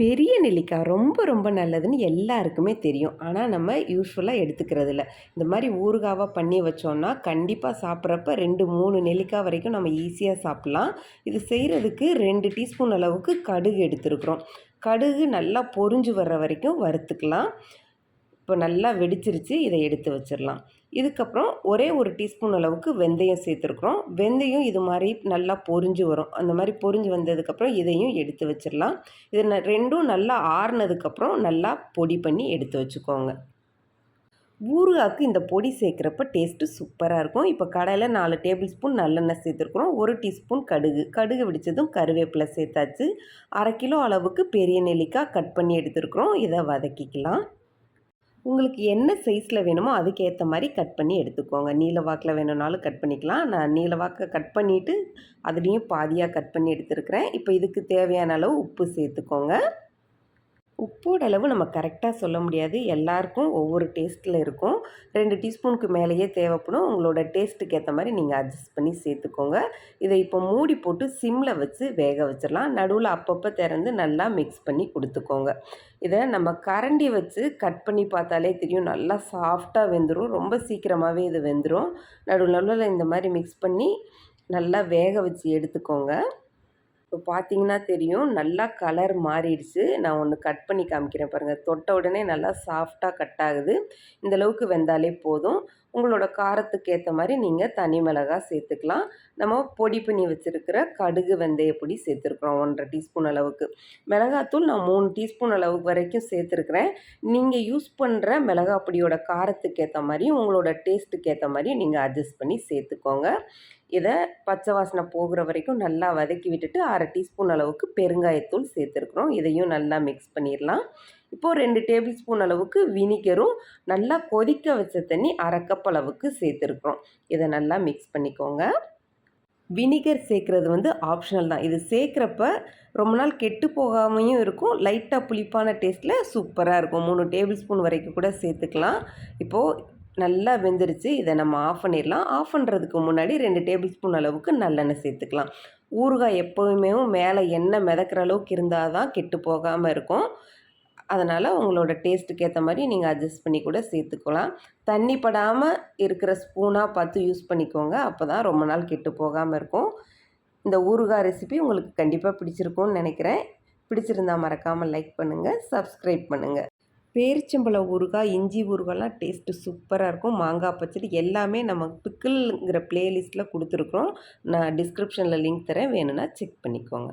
பெரிய நெல்லிக்காய் ரொம்ப ரொம்ப நல்லதுன்னு எல்லாருக்குமே தெரியும். ஆனால் நம்ம யூஸ்ஃபுல்லாக எடுத்துக்கிறது இல்லை இந்த மாதிரி ஊறுகாவாக பண்ணி வச்சோன்னா கண்டிப்பாக சாப்பிட்றப்ப ரெண்டு மூணு நெல்லிக்காய் வரைக்கும் நம்ம ஈஸியாக சாப்பிட்லாம். இது செய்கிறதுக்கு ரெண்டு டீஸ்பூன் அளவுக்கு கடுகு எடுத்துருக்குறோம். கடுகு நல்லா பொரிஞ்சு வர்ற வரைக்கும் வறுத்துக்கலாம். இப்போ நல்லா வெடிச்சிருச்சு இதை எடுத்து வச்சிடலாம். இதுக்கப்புறம் ஒரே ஒரு டீஸ்பூன் அளவுக்கு வெந்தயம் சேர்த்துருக்குறோம். வெந்தயம் இது மாதிரி நல்லா பொரிஞ்சு வரும். அந்த மாதிரி பொரிஞ்சு வந்ததுக்கப்புறம் இதையும் எடுத்து வச்சிடலாம். இது ந ரெண்டும் நல்லா ஆறுனதுக்கப்புறம் நல்லா பொடி பண்ணி எடுத்து வச்சுக்கோங்க. ஊறுகாய்க்கு இந்த பொடி சேர்க்குறப்ப டேஸ்ட்டு சூப்பராக இருக்கும். இப்போ கடையில் நாலு டேபிள் ஸ்பூன் நல்லெண்ணெய் சேர்த்துருக்குறோம். ஒரு டீஸ்பூன் கடுகு. கடுகு வெடித்ததும் கருவேப்பிலை சேர்த்தாச்சு. அரை கிலோ அளவுக்கு பெரிய நெல்லிக்காய் கட் பண்ணி எடுத்துருக்குறோம். இதை வதக்கிக்கலாம். உங்களுக்கு என்ன சைஸில் வேணுமோ அதுக்கேற்ற மாதிரி கட் பண்ணி எடுத்துக்கோங்க. நீல வாக்கில் வேணும்னாலும் கட் பண்ணிக்கலாம். நான் நீல வாக்கை கட் பண்ணிவிட்டு அதுலேயும் பாதியாக கட் பண்ணி எடுத்துருக்கிறேன். இப்போ இதுக்கு தேவையான அளவு உப்பு சேர்த்துக்கோங்க. உப்போட அளவு நம்ம கரெக்டாக சொல்ல முடியாது. எல்லாருக்கும் ஒவ்வொரு டேஸ்ட்டில் இருக்கும். ரெண்டு டீஸ்பூனுக்கு மேலேயே தேவைப்படும். உங்களோட டேஸ்ட்டுக்கு ஏற்ற மாதிரி நீங்கள் அட்ஜஸ்ட் பண்ணி சேர்த்துக்கோங்க. இதை இப்போ மூடி போட்டு சிம்மில் வச்சு வேக வச்சிடலாம். நடுவில் அப்பப்போ திறந்து நல்லா மிக்ஸ் பண்ணி கொடுத்துக்கோங்க. இதை நம்ம கரண்டி வச்சு கட் பண்ணி பார்த்தாலே தெரியும். நல்லா சாஃப்டாக வெந்துடும் ரொம்ப சீக்கிரமாகவே இது வெந்துடும் நடுவில் நடுவில் இந்த மாதிரி மிக்ஸ் பண்ணி நல்லா வேக வச்சு எடுத்துக்கோங்க. இப்போ பார்த்தீங்கன்னா தெரியும் நல்லா கலர் மாறிடுச்சு. நான் ஒன்று கட் பண்ணி காமிக்கிறேன் பாருங்கள் தொட்ட உடனே நல்லா சாஃப்டாக கட் ஆகுது. இந்தளவுக்கு வெந்தாலே போதும். உங்களோட காரத்துக்கு ஏற்ற மாதிரி நீங்கள் தனி மிளகாய் சேர்த்துக்கலாம். நம்ம பொடி பண்ணி வச்சுருக்கிற கடுகு வெந்தய பொடி சேர்த்துருக்குறோம் ஒன்றரை டீஸ்பூன் அளவுக்கு. மிளகாத்தூள் நான் மூணு டீஸ்பூன் அளவுக்கு வரைக்கும் சேர்த்துருக்குறேன். நீங்கள் யூஸ் பண்ணுற மிளகாய் பொடியோட காரத்துக்கு ஏற்ற மாதிரியும் உங்களோட டேஸ்ட்டுக்கு ஏற்ற மாதிரியும் நீங்கள் அட்ஜஸ்ட் பண்ணி சேர்த்துக்கோங்க. இதை பச்சை வாசனை போகிற வரைக்கும் நல்லா வதக்கி விட்டுட்டு அரை டீஸ்பூன் அளவுக்கு பெருங்காயத்தூள் சேர்த்துருக்குறோம். இதையும் நல்லா மிக்ஸ் பண்ணிடலாம் இப்போது ரெண்டு டேபிள் ஸ்பூன் அளவுக்கு வினிகரும் நல்லா கொதிக்க வச்ச தண்ணி அரை கப் அளவுக்கு சேர்த்துருக்குறோம். இதை நல்லா மிக்ஸ் பண்ணிக்கோங்க. வினிகர் சேர்க்குறது வந்து ஆப்ஷனல் தான். இது சேர்க்குறப்ப ரொம்ப நாள் கெட்டு போகாமையும் இருக்கும். லைட்டாக புளிப்பான டேஸ்ட்டில் சூப்பராக இருக்கும். மூணு டேபிள் ஸ்பூன் வரைக்கும் கூட சேர்த்துக்கலாம். இப்போது நல்லா வெந்துருச்சு. இதை நம்ம ஆஃப் பண்ணிடலாம் ஆஃப் பண்ணுறதுக்கு முன்னாடி ரெண்டு டேபிள் ஸ்பூன் அளவுக்கு நல்லெண்ணெய் சேர்த்துக்கலாம். ஊறுகாய் எப்போவுமே மேலே எண்ணெய் மிதக்கிற அளவுக்கு இருந்தால் தான் கெட்டு போகாமல் இருக்கும். அதனால் உங்களோட டேஸ்ட்டுக்கு ஏற்ற மாதிரி நீங்கள் அட்ஜஸ்ட் பண்ணி கூட சேர்த்துக்கலாம். தண்ணி படாமல் இருக்கிற ஸ்பூனாக பார்த்து யூஸ் பண்ணிக்கோங்க. அப்போ தான் ரொம்ப நாள் கெட்டு போகாமல் இருக்கும். இந்த ஊறுகாய் ரெசிபி உங்களுக்கு கண்டிப்பாக பிடிச்சிருக்கும்னு நினைக்கிறேன். பிடிச்சிருந்தா மறக்காமல் லைக் பண்ணுங்கள் சப்ஸ்கிரைப் பண்ணுங்கள் பேரிச்சம்பழம் ஊறுகாய் இஞ்சி ஊறுகாய்லாம் டேஸ்ட்டு சூப்பராக இருக்கும். மாங்காய் பச்சடி எல்லாமே நம்ம பிக்கிள்ங்கிற ப்ளேலிஸ்ட்டில் கொடுத்துருக்குறோம். நான் டிஸ்கிரிப்ஷனில் லிங்க் தரேன். வேணும்னா செக் பண்ணிக்கோங்க.